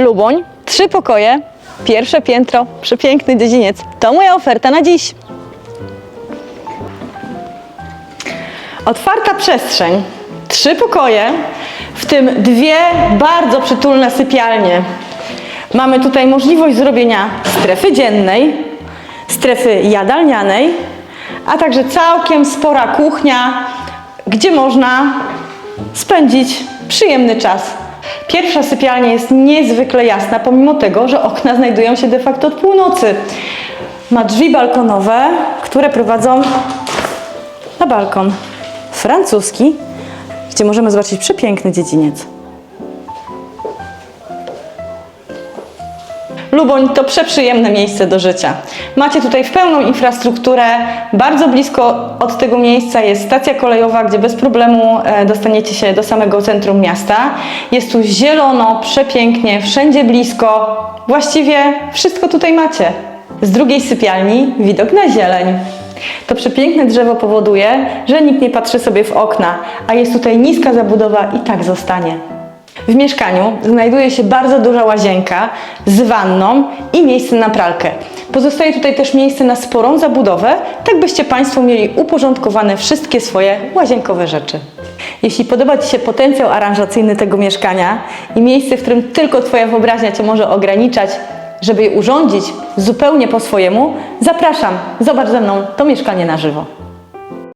Luboń, trzy pokoje, pierwsze piętro, przepiękny dziedziniec. To moja oferta na dziś. Otwarta przestrzeń, trzy pokoje, w tym dwie bardzo przytulne sypialnie. Mamy tutaj możliwość zrobienia strefy dziennej, strefy jadalnianej, a także całkiem spora kuchnia, gdzie można spędzić przyjemny czas. Pierwsza sypialnia jest niezwykle jasna, pomimo tego, że okna znajdują się de facto od północy. Ma drzwi balkonowe, które prowadzą na balkon francuski, gdzie możemy zobaczyć przepiękny dziedziniec. Luboń to przeprzyjemne miejsce do życia. Macie tutaj w pełną infrastrukturę. Bardzo blisko od tego miejsca jest stacja kolejowa, gdzie bez problemu e, dostaniecie się do samego centrum miasta. Jest tu zielono, przepięknie, wszędzie blisko. Właściwie wszystko tutaj macie. Z drugiej sypialni widok na zieleń. To przepiękne drzewo powoduje, że nikt nie patrzy sobie w okna, a jest tutaj niska zabudowa i tak zostanie. W mieszkaniu znajduje się bardzo duża łazienka z wanną i miejsce na pralkę. Pozostaje tutaj też miejsce na sporą zabudowę, tak byście Państwo mieli uporządkowane wszystkie swoje łazienkowe rzeczy. Jeśli podoba Ci się potencjał aranżacyjny tego mieszkania i miejsce, w którym tylko Twoja wyobraźnia Cię może ograniczać, żeby je urządzić zupełnie po swojemu, zapraszam, zobacz ze mną to mieszkanie na żywo.